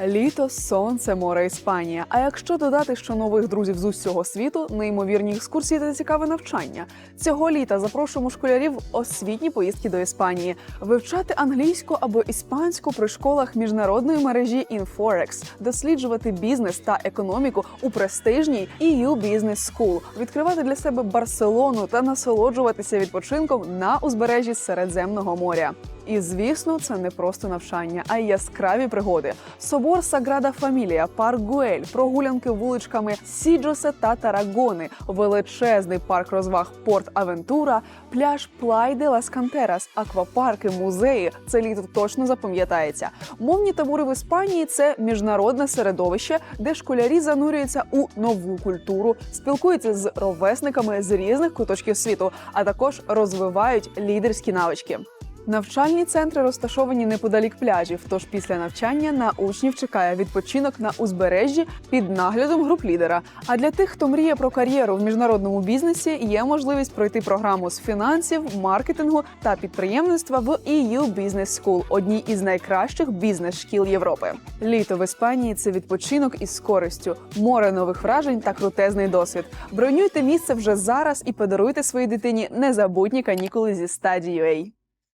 Літо, сонце, море, Іспанія. А якщо додати, що нових друзів з усього світу, неймовірні екскурсії та цікаве навчання. Цього літа запрошуємо школярів в освітні поїздки до Іспанії, вивчати англійську або іспанську при школах міжнародної мережі Inforex, досліджувати бізнес та економіку у престижній EU Business School, відкривати для себе Барселону та насолоджуватися відпочинком на узбережжі Середземного моря. І звісно, це не просто навчання, а й яскраві пригоди. Собор Саграда Фамілія, парк Гуель, прогулянки вуличками Сіджоса та Тарагони, величезний парк розваг Порт Авентура, пляж Плай де Лас Кантерас, аквапарки, музеї. Це літо точно запам'ятається. Мовні табори в Іспанії це міжнародне середовище, де школярі занурюються у нову культуру, спілкуються з ровесниками з різних куточків світу, а також розвивають лідерські навички. Навчальні центри розташовані неподалік пляжів. Тож після навчання на учнів чекає відпочинок на узбережжі під наглядом груп лідера. А для тих, хто мріє про кар'єру в міжнародному бізнесі, є можливість пройти програму з фінансів, маркетингу та підприємництва в EU Business School, одній із найкращих бізнес-шкіл Європи. Літо в Іспанії це відпочинок із користю, море нових вражень та крутезний досвід. Бронюйте місце вже зараз і подаруйте своїй дитині незабутні канікули зі стадією.